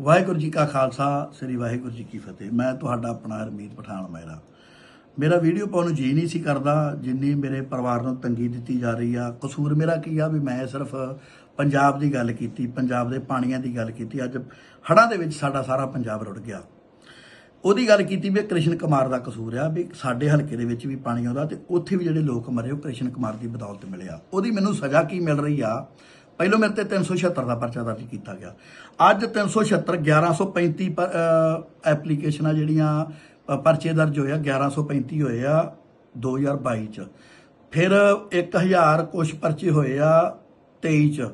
ਵਾਹਿਗੁਰੂ ਜੀ ਕਾ ਖਾਲਸਾ, ਸ੍ਰੀ ਵਾਹਿਗੁਰੂ ਜੀ ਕੀ ਫਤਿਹ। ਮੈਂ ਤੁਹਾਡਾ ਆਪਣਾ ਹਰਮੀਤ ਪਠਾਨ ਮਹਿਰਾ। ਮੇਰਾ ਵੀਡੀਓ ਪਾਉਣ ਨੂੰ ਜੀ ਨਹੀਂ ਸੀ ਕਰਦਾ, ਜਿੰਨੀ ਮੇਰੇ ਪਰਿਵਾਰ ਨੂੰ ਤੰਗੀ ਦਿੱਤੀ ਜਾ ਰਹੀ ਆ। ਕਸੂਰ ਮੇਰਾ ਕੀ ਆ ਵੀ ਮੈਂ ਸਿਰਫ ਪੰਜਾਬ ਦੀ ਗੱਲ ਕੀਤੀ, ਪੰਜਾਬ ਦੇ ਪਾਣੀਆਂ ਦੀ ਗੱਲ ਕੀਤੀ। ਅੱਜ ਹੜ੍ਹਾਂ ਦੇ ਵਿੱਚ ਸਾਡਾ ਸਾਰਾ ਪੰਜਾਬ ਰੁੜ ਗਿਆ। ਉਹਦੀ ਗੱਲ ਕੀਤੀ ਵੀ ਇਹ ਕ੍ਰਿਸ਼ਨ ਕੁਮਾਰ ਦਾ ਕਸੂਰ ਆ, ਵੀ ਸਾਡੇ ਹਲਕੇ ਦੇ ਵਿੱਚ ਵੀ ਪਾਣੀ ਆਉਂਦਾ ਤੇ ਉੱਥੇ ਵੀ ਜਿਹੜੇ ਲੋਕ ਮਰੇ, ਉਹ ਕ੍ਰਿਸ਼ਨ ਕੁਮਾਰ ਦੀ ਬਦੌਲਤ ਮਿਲਿਆ। ਉਹਦੀ ਮੈਨੂੰ ਸਜ਼ਾ ਕੀ ਮਿਲ ਰਹੀ ਆ? ਪਹਿਲੋਂ ਮੇਰੇ ਤੇ 376 ਦਾ ਪਰਚਾ ਦਰਜ ਕੀਤਾ ਗਿਆ। ਅੱਜ 376 1135 ਪਰ- ਅਹ ਐਪਲੀਕੇਸ਼ਨਾਂ ਜਿਹੜੀਆਂ ਪਰਚੇ ਦਰਜ ਹੋਏ ਆ 1135 ਹੋਏ ਆ 2022 ਚ। ਫਿਰ 1000 ਕੁਛ ਪਰਚੇ ਹੋਏ ਆ 23 ਚ।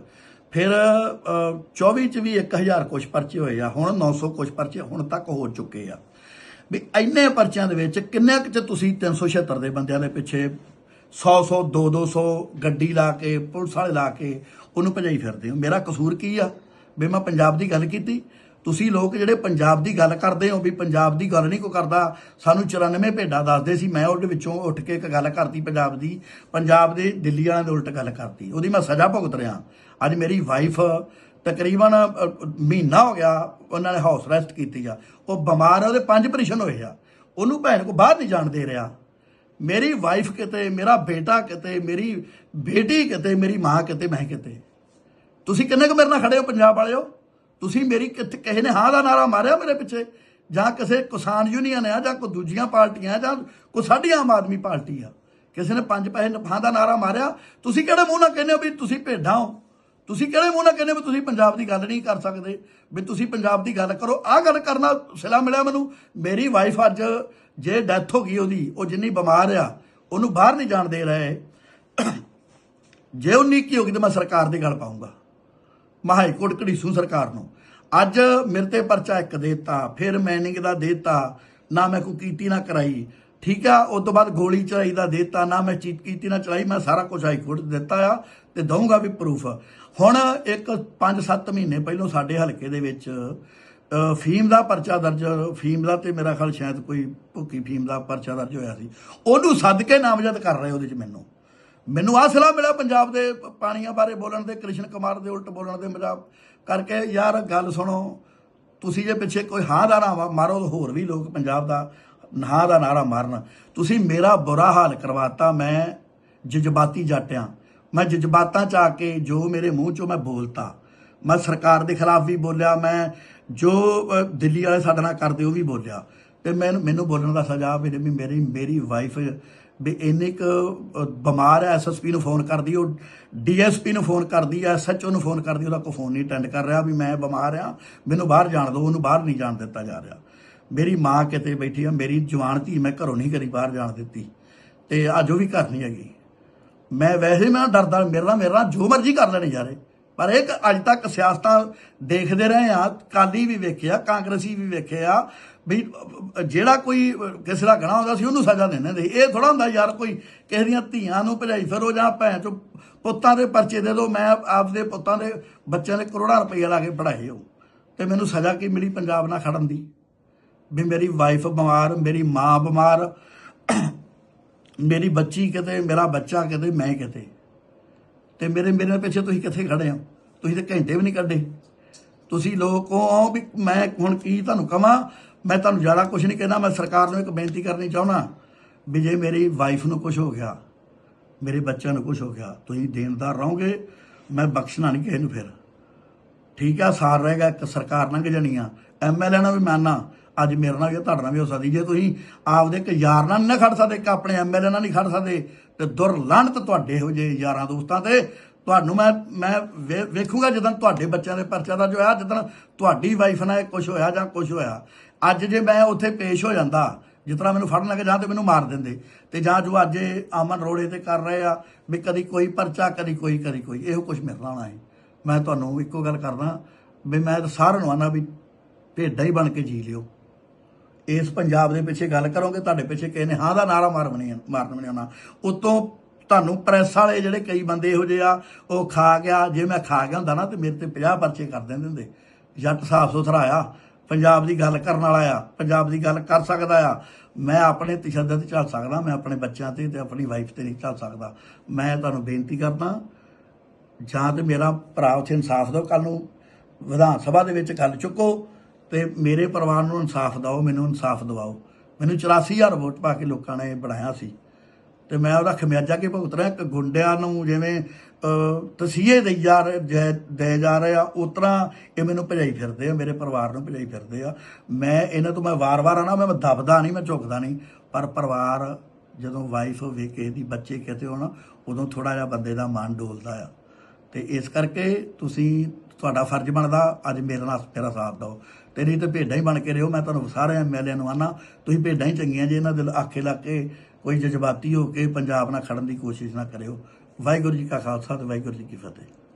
ਫਿਰ ਅਹ, 24 ਚ ਵੀ 1000 ਕੁਛ ਪਰਚੇ ਹੋਏ ਆ ਹੁਣ 900 ਕੁਛ ਪਰਚੇ ਹੁਣ ਤੱਕ ਹੋ ਚੁੱਕੇ ਆ। ਵੀ ਇੰਨੇ ਪਰਚਿਆਂ ਦੇ ਵਿੱਚ ਕਿੰਨੇ ਕੁ ਚ ਤੁਸੀਂ 376 ਦੇ ਬੰਦਿਆਂ ਦੇ ਪਿੱਛੇ 100 100 2 200 ਗੱਡੀ ਲਾ ਕੇ, ਪੁਲਿਸ ਵਾਲੇ ਲਾ ਕੇ ਉਹਨੂੰ ਭਜਾਈ ਫਿਰਦੇ ਹੋ। ਮੇਰਾ ਕਸੂਰ ਕੀ ਆ? ਵੀ ਮੈਂ ਪੰਜਾਬ ਦੀ ਗੱਲ ਕੀਤੀ। ਤੁਸੀਂ ਲੋਕ ਜਿਹੜੇ ਪੰਜਾਬ ਦੀ ਗੱਲ ਕਰਦੇ ਹੋ, ਵੀ ਪੰਜਾਬ ਦੀ ਗੱਲ ਨਹੀਂ ਕੋ ਕਰਦਾ, ਸਾਨੂੰ 94 ਭੇਡਾਂ ਦੱਸਦੇ ਸੀ। ਮੈਂ ਉਹਦੇ ਵਿੱਚੋਂ ਉੱਠ ਕੇ ਇੱਕ ਗੱਲ ਕਰਤੀ ਪੰਜਾਬ ਦੀ। ਪੰਜਾਬ ਦੇ ਦਿੱਲੀ ਵਾਲਿਆਂ ਦੇ ਉਲਟ ਗੱਲ ਕਰਤੀ। ਉਹਦੀ ਮੈਂ ਸਜ਼ਾ ਭੁਗਤ ਰਿਹਾ। ਅੱਜ ਮੇਰੀ ਵਾਈਫ ਤਕਰੀਬਨ ਮਹੀਨਾ ਹੋ ਗਿਆ ਉਹਨਾਂ ਨੇ ਹਾਊਸ ਅਰੈਸਟ ਕੀਤੀ ਆ। ਉਹ ਬਿਮਾਰ ਆ, ਉਹਦੇ ਪੰਜ ਆਪਰੇਸ਼ਨ ਹੋਏ ਆ। ਉਹਨੂੰ ਭੈਣ ਕੋ ਬਾਹਰ ਨਹੀਂ ਜਾਣ ਦੇ ਰਿਹਾ। ਮੇਰੀ ਵਾਈਫ ਕਿਤੇ ਮੇਰਾ ਬੇਟਾ ਕਿਤੇ ਮੇਰੀ ਬੇਟੀ ਕਿਤੇ ਮੇਰੀ ਮਾਂ ਕਿਤੇ ਮੈਂ ਕਿਤੇ ਤੁਸੀਂ ਕਿੰਨੇ ਕੁ ਮੇਰੇ ਨਾਲ ਖੜੇ ਹੋ ਪੰਜਾਬ ਵਾਲਿਓ ਤੁਸੀਂ ਮੇਰੀ ਕਿੱਥੇ ਕਿਸੇ ਨੇ ਹਾਂ ਦਾ ਨਾਰਾ ਮਾਰਿਆ ਮੇਰੇ ਪਿੱਛੇ ਜਾਂ ਕਿਸੇ ਕਿਸਾਨ ਯੂਨੀਅਨ ਆ ਜਾਂ ਕੋਈ ਦੂਜੀਆਂ ਪਾਰਟੀਆਂ ਜਾਂ ਕੋਈ ਸਾਡੀ ਆਮ ਆਦਮੀ ਪਾਰਟੀ ਆ ਕਿਸੇ ਨੇ ਪੰਜ ਪੈਸੇ ਨਫਾ ਦਾ ਨਾਰਾ ਮਾਰਿਆ ਤੁਸੀਂ ਕਿਹੜੇ ਮੂੰਹ ਨਾਲ ਕਹਿੰਦੇ ਹੋ ਵੀ ਤੁਸੀਂ ਭੇਡਾਂ ਹੋ ਤੁਸੀਂ ਕਿਹੜੇ ਮੂੰਹ ਨਾਲ ਕਹਿੰਦੇ ਵੀ ਤੁਸੀਂ ਪੰਜਾਬ ਦੀ ਗੱਲ ਨਹੀਂ ਕਰ ਸਕਦੇ? ਵੀ ਤੁਸੀਂ ਪੰਜਾਬ ਦੀ ਗੱਲ ਕਰੋ। ਆਹ ਗੱਲ ਕਰਨਾ ਸਿਲਾ ਮਿਲਿਆ ਮੈਨੂੰ। ਮੇਰੀ ਵਾਈਫ ਅੱਜ ਜੇ ਡੈਥ ਹੋ ਗਈ ਉਹਦੀ, ਉਹ ਜਿੰਨੀ ਬਿਮਾਰ ਆ, ਉਹਨੂੰ ਬਾਹਰ ਨਹੀਂ ਜਾਣ ਦੇ ਰਹੇ। ਜੇ ਉਹ ਨੀਕੀ ਹੋ ਗਈ ਤਾਂ ਮੈਂ ਸਰਕਾਰ ਦੀ ਗੱਲ ਪਾਉਂਗਾ। ਮੈਂ ਹਾਈ ਕੋਰਟ ਘੜੀਸੂ ਸਰਕਾਰ ਨੂੰ। ਅੱਜ ਮੇਰੇ ਤੇ ਪਰਚਾ ਇੱਕ ਦੇਤਾ, ਫਿਰ ਮੈਨਿੰਗ ਦਾ ਦੇਤਾ, ਨਾ ਮੈਂ ਕੋਈ ਕੀਤੀ, ਨਾ ਕਰਾਈ। ਠੀਕ ਆ ਉਸ ਤੋਂ ਬਾਅਦ ਗੋਲੀ ਚਲਾਈ ਦਾ ਦਿੱਤਾ, ਨਾ ਮੈਂ ਚੀਟ ਕੀਤੀ, ਨਾ ਚਲਾਈ, ਮੈਂ ਸਾਰਾ ਕੁਝ ਹਾਈ ਕੋਰਟ 'ਚ ਦਿੱਤਾ ਆ ਤੇ ਦਊਂਗਾ ਵੀ ਪ੍ਰੂਫ ਹੁਣ ਇੱਕ 5-7 ਮਹੀਨੇ ਪਹਿਲਾਂ ਸਾਡੇ ਹਲਕੇ ਦੇ ਵਿੱਚ ਫੀਮ ਦਾ ਪਰਚਾ ਦਰਜ, ਫੀਮ ਦਾ ਤੇ ਮੇਰਾ ਖਿਆਲ ਸ਼ਾਇਦ ਕੋਈ ਭੁੱਕੀ ਫੀਮ ਦਾ ਪਰਚਾ ਦਰਜ ਹੋਇਆ ਸੀ। ਉਹਨੂੰ ਸੱਦ ਕੇ ਨਾਮਜ਼ਦ ਕਰ ਰਹੇ ਉਹਦੇ 'ਚ ਮੈਨੂੰ। ਮੈਨੂੰ ਆਹ ਸਲਾਹ ਮਿਲਿਆ ਪੰਜਾਬ ਦੇ ਪਾਣੀਆਂ ਬਾਰੇ ਬੋਲਣ ਦੇ, ਕ੍ਰਿਸ਼ਨ ਕੁਮਾਰ ਦੇ ਉਲਟ ਬੋਲਣ ਦੇ ਮਜ਼ਾਕ ਕਰਕੇ, ਯਾਰ ਗੱਲ ਸੁਣੋ, ਤੁਸੀਂ ਜੇ ਪਿੱਛੇ ਕੋਈ ਹਾਂ ਦਾ ਨਾਰਾ ਮਾਰੋ ਹੋਰ ਵੀ ਲੋਕ ਪੰਜਾਬ ਦਾ। ਹਾਂ ਦਾ ਨਾਰਾ ਮਾਰਨ। ਤੁਸੀਂ ਮੇਰਾ ਬੁਰਾ ਹਾਲ ਕਰਵਾਤਾ, ਮੈਂ ਜਜ਼ਬਾਤੀ ਜਾਟਿਆਂ। ਮੈਂ ਜਜ਼ਬਾਤਾਂ ਚ ਆ ਕੇ ਜੋ ਮੇਰੇ ਮੂੰਹ ਚੋਂ ਮੈਂ ਬੋਲਤਾ। ਮੈਂ ਸਰਕਾਰ ਦੇ ਖਿਲਾਫ ਵੀ ਬੋਲਿਆ, ਮੈਂ ਜੋ ਦਿੱਲੀ ਵਾਲੇ ਸਾਡੇ ਨਾਲ ਕਰਦੇ ਉਹ ਵੀ ਬੋਲਿਆ। ਤੇ ਮੈਨੂੰ ਮੈਨੂੰ ਬੋਲਣ ਦਾ ਸਜ਼ਾ ਵੀ ਵੀ ਮੇਰੀ ਮੇਰੀ ਵਾਈਫ ਵੀ ਇੰਨੇ ਕ ਬਿਮਾਰ ਹੈ ਐਸਐਸਪੀ ਨੂੰ ਫੋਨ ਕਰਦੀ, ਉਹ ਡੀਐਸਪੀ ਨੂੰ ਫੋਨ ਕਰਦੀ ਹੈ ਐਸਐਚਓ ਨੂੰ ਫੋਨ ਕਰਦੀ, ਉਹਦਾ ਕੋਈ ਫੋਨ ਨਹੀਂ ਅਟੈਂਡ ਕਰ ਰਿਹਾ, ਵੀ ਮੈਂ ਬਿਮਾਰ ਆ ਮੈਨੂੰ ਬਾਹਰ ਜਾਣ ਦਿਓ, ਉਹਨੂੰ ਬਾਹਰ ਨਹੀਂ ਜਾਣ ਦਿੱਤਾ ਜਾ ਰਿਹਾ। ਮੇਰੀ ਮਾਂ ਕਿਤੇ ਬੈਠੀ ਆ, ਮੇਰੀ ਜਵਾਨ ਧੀ ਮੈਂ ਘਰੋਂ ਨਹੀਂ ਕਰੀ ਬਾਹਰ ਜਾਣ ਦਿੱਤੀ ਤੇ ਅੱਜ ਉਹ ਵੀ ਘਰ ਨਹੀਂ ਹੈਗੀ। ਮੈਂ ਵੈਸੇ ਮੈਂ ਡਰਦਾ ਮੇਰੇ ਨਾਲ ਮੇਰੇ ਨਾਲ ਜੋ ਮਰਜ਼ੀ ਕਰ ਲੈਣੇ ਯਾਰੇ, ਪਰ ਇਹ ਅੱਜ ਤੱਕ ਸਿਆਸਤਾਂ ਦੇਖਦੇ ਰਹੇ ਆ ਕਾਲੀ ਵੀ ਵੇਖਿਆ, ਕਾਂਗਰਸੀ ਵੀ ਵੇਖਿਆ, ਵੀ ਜਿਹੜਾ ਕੋਈ ਕਿਸੇ ਦਾ ਗਣਾ ਹੁੰਦਾ ਸੀ ਉਹਨੂੰ ਸਜ਼ਾ ਦਿੰਦੇ ਹੁੰਦੇ ਇਹ ਥੋੜਾ ਹੁੰਦਾ ਯਾਰ ਕੋਈ ਕਿਸੇ ਦੀਆਂ ਧੀਆਂ ਨੂੰ ਭਜਾਈ ਫਿਰੋ ਜਾਂ ਭੈਣ ਚੋ, ਪੁੱਤਾਂ ਦੇ ਪਰਚੇ ਦੇ ਦਿਓ ਮੈਂ ਆਪਦੇ ਪੁੱਤਾਂ ਦੇ ਬੱਚਿਆਂ ਦੇ ਕਰੋੜਾਂ ਰੁਪਈਆ ਲਾ ਕੇ ਪੜਾਏ ਹੋ ਤੇ ਮੈਨੂੰ ਸਜ਼ਾ ਕੀ ਮਿਲੀ ਪੰਜਾਬ ਨਾਲ ਖੜਨ ਦੀ? ਵੀ ਮੇਰੀ ਵਾਈਫ ਬਿਮਾਰ, ਮੇਰੀ ਮਾਂ ਬਿਮਾਰ, ਮੇਰੀ ਬੱਚੀ ਕਿਤੇ, ਮੇਰਾ ਬੱਚਾ ਕਿਤੇ, ਮੈਂ ਕਿਤੇ। ਤੇ ਮੇਰੇ ਮੇਰੇ ਪਿੱਛੇ ਤੁਸੀਂ ਕਿੱਥੇ ਖੜੇ ਹੋ? ਤੁਸੀਂ ਤਾਂ ਘੰਟੇ ਵੀ ਨਹੀਂ ਕੱਢੇ। ਤੁਸੀਂ ਲੋਕੋ ਵੀ ਮੈਂ ਹੁਣ ਕੀ ਤੁਹਾਨੂੰ ਕਵਾਂ? ਮੈਂ ਤੁਹਾਨੂੰ ਜ਼ਿਆਦਾ ਕੁਝ ਨਹੀਂ ਕਹਿੰਦਾ, ਮੈਂ ਸਰਕਾਰ ਨੂੰ ਇੱਕ ਬੇਨਤੀ ਕਰਨੀ ਚਾਹੁੰਦਾ। ਵੀ ਜੇ ਮੇਰੀ ਵਾਈਫ ਨੂੰ ਕੁਝ ਹੋ ਗਿਆ, ਮੇਰੇ ਬੱਚਿਆਂ ਨੂੰ ਕੁਝ ਹੋ ਗਿਆ, ਤੁਸੀਂ ਦੇਣਦਾਰ ਰਹੋਗੇ, ਮੈਂ ਬਖਸ਼ਣਾ ਨਹੀਂ ਕਿਸੇ ਨੂੰ ਫਿਰ। ਠੀਕ ਆ, ਸਾਰ ਰਹੇਗਾ ਇੱਕ ਸਰਕਾਰ ਲੰਘ ਜਾਣੀ ਆ। ਐਮਐਲਏ ਨਾਲ ਵੀ ਮਾਨਾ ਅੱਜ ਮੇਰੇ ਨਾਲ ਵੀ ਤੁਹਾਡੇ ਨਾਲ ਵੀ ਹੋ ਸਕਦੀ। ਜੇ ਤੁਸੀਂ ਆਪਦੇ ਇੱਕ ਯਾਰ ਨਾਲ ਨਹੀਂ ਨਾ ਖੜ ਸਕਦੇ, ਇੱਕ ਆਪਣੇ ਐਮਐਲਏ ਨਾਲ ਨਹੀਂ ਖੜ ਸਕਦੇ, ਤੇ ਦੁਰਲੰਤ ਤੁਹਾਡੇ ਇਹੋ ਜਿਹੇ ਯਾਰਾਂ ਦੋਸਤਾਂ ਤੇ। ਤੁਹਾਨੂੰ ਮੈਂ ਮੈਂ ਵੇ- ਵੇਖੂੰਗਾ ਜਦੋਂ ਤੁਹਾਡੇ ਬੱਚਿਆਂ ਦੇ ਪਰਚਾ ਦਾ ਜੋ ਹੋਇਆ ਜਦੋਂ ਤੁਹਾਡੀ ਵਾਈਫ ਨਾਲ ਕੁਝ ਹੋਇਆ ਜਾਂ ਕੁਝ ਹੋਇਆ। ਅੱਜ ਜੇ ਮੈਂ ਉੱਥੇ ਪੇਸ਼ ਹੋ ਜਾਂਦਾ, ਜਿਸ ਤਰ੍ਹਾਂ ਮੈਨੂੰ ਫੜਨ ਲੱਗੇ ਜਾਂ ਤੇ ਮੈਨੂੰ ਮਾਰ ਦਿੰਦੇ, ਤੇ ਜਾਂ ਜੋ ਅੱਜ ਇਹ ਅਮਨ ਰੋੜੇ ਤੇ ਕਰ ਰਹੇ ਆ, ਵੀ ਕਦੀ ਕੋਈ ਪਰਚਾ, ਕਦੀ ਕੋਈ ਕਦੀ ਕੋਈ, ਇਹੋ ਕੁਝ ਮੇਰੇ ਨਾਲ ਹੈ ਮੈਂ ਤੁਹਾਨੂੰ ਇੱਕੋ ਗੱਲ ਕਰਦਾ, ਵੀ ਮੈਂ ਤਾਂ ਸਾਰਿਆਂ ਨੂੰ ਆਨਾ ਵੀ ਭੇਡਾਂ ਹੀ ਬਣ ਕੇ ਜੀ ਲਿਓ। ਇਸ ਪੰਜਾਬ ਦੇ ਪਿੱਛੇ ਗੱਲ ਕਰੋਗੇ, ਤੁਹਾਡੇ ਪਿੱਛੇ ਕਿਸੇ ਨੇ ਹਾਂ ਦਾ ਨਾਰਾ ਮਾਰ ਬਣੀ ਮਾਰਨ ਬਣੀ ਆਉਣਾ ਉਤੋਂ ਤੁਹਾਨੂੰ ਪ੍ਰੈਸ ਵਾਲੇ ਜਿਹੜੇ ਕਈ ਬੰਦੇ ਇਹੋ ਜਿਹੇ ਆ, ਉਹ ਖਾ ਗਿਆ, ਜੇ ਮੈਂ ਖਾ ਗਿਆ ਹੁੰਦਾ ਨਾ, ਤੇ ਮੇਰੇ ਤੇ 50 ਪਰਚੇ ਕਰ ਦਿੰਦੇ ਹੁੰਦੇ। ਜੱਟ ਸਾਫ਼ ਸੁਥਰਾ ਆ, ਪੰਜਾਬ ਦੀ ਗੱਲ ਕਰਨ ਵਾਲਾ ਆ, ਪੰਜਾਬ ਦੀ ਗੱਲ ਕਰ ਸਕਦਾ ਆ। ਮੈਂ ਆਪਣੇ ਤਸ਼ੱਦਦ ਚੱਲ ਸਕਦਾ, ਮੈਂ ਆਪਣੇ ਬੱਚਿਆਂ ਤੇ ਤੇ ਆਪਣੀ ਵਾਈਫ ਤੇ ਨਹੀਂ ਚੱਲ ਸਕਦਾ। ਮੈਂ ਤੁਹਾਨੂੰ ਬੇਨਤੀ ਕਰਦਾ, ਜਾਂ ਤੇ ਮੇਰਾ ਭਰਾ ਉੱਥੇ ਇਨਸਾਫ ਦਿਓ ਕੱਲ ਨੂੰ ਵਿਧਾਨ ਸਭਾ ਦੇ ਵਿੱਚ ਗੱਲ ਚੁੱਕੋ। ਤੇ ਮੇਰੇ ਪਰਿਵਾਰ ਨੂੰ ਇਨਸਾਫ ਦਿਓ, ਮੈਨੂੰ ਇਨਸਾਫ ਦਿਵਾਓ। ਮੈਨੂੰ 84000 ਵੋਟ ਪਾ ਕੇ ਲੋਕਾਂ ਨੇ ਬਣਾਇਆ ਸੀ। ਤੇ ਮੈਂ ਉਹਦਾ ਖਮਿਆਜਾ ਕੇ ਭੁਗਤ ਰਿਹਾ? ਕਿ ਗੁੰਡਿਆਂ ਨੂੰ ਜਿਵੇਂ ਤਸੀਹੇ ਦੇਈ ਜਾ ਰਹੇ ਜੈ- ਦੇ ਜਾ ਰਹੇ ਆ ਉਤਰਾ ਇਹ ਮੈਨੂੰ ਭਜਾਈ ਫਿਰਦੇ ਆ, ਮੇਰੇ ਪਰਿਵਾਰ ਨੂੰ ਭਜਾਈ ਫਿਰਦੇ ਆ। ਮੈਂ, ਇਹਨਾਂ ਤੋਂ ਮੈਂ ਵਾਰ-ਵਾਰ ਆਣਾ ਮੈਂ ਦਬਦਾ ਨਹੀਂ, ਮੈਂ ਝੁਕਦਾ ਨਹੀਂ। ਪਰ ਪਰਿਵਾਰ ਜਦੋਂ ਵਾਈਫ ਹੋਵੇ ਕਿਸੇ ਦੀ ਬੱਚੇ ਕਿਤੇ ਹੋਣ, ਉਦੋਂ ਥੋੜਾ ਜਿਹਾ ਬੰਦੇ ਦਾ ਮਨ ਡੋਲਦਾ ਆ। ਤੇ ਇਸ ਕਰਕੇ ਤੁਸੀਂ ਤੁਹਾਡਾ ਫਰਜ਼ ਬਣਦਾ, ਅੱਜ ਮੇਰੇ ਨਾਲ ਮੇਰਾ ਸਾਥ ਦਿਓ। ਤੇ ਨਹੀਂ ਤੇ ਭੇਡਾਂ ਹੀ ਬਣ ਕੇ ਰਹੋ, ਮੈਂ ਤੁਹਾਨੂੰ ਸਾਰੇ ਐਮਐਲਏ ਨੂੰ ਆਨਾ। ਤੁਸੀਂ ਭੇਡਾਂ ਹੀ ਚੰਗੀਆਂ, ਜੇ ਇਹਨਾਂ ਦੇ ਆਖੇ ਲੱਗ ਕੇ ਕੋਈ ਜਜ਼ਬਾਤੀ ਹੋ ਕੇ ਪੰਜਾਬ ਨਾਲ ਖੜਨ ਦੀ ਕੋਸ਼ਿਸ਼ ਨਾ ਕਰਿਓ। ਵਾਹਿਗੁਰੂ ਜੀ ਕਾ ਖਾਲਸਾ ਤੇ ਵਾਹਿਗੁਰੂ ਜੀ ਕੀ ਫਤਿਹ।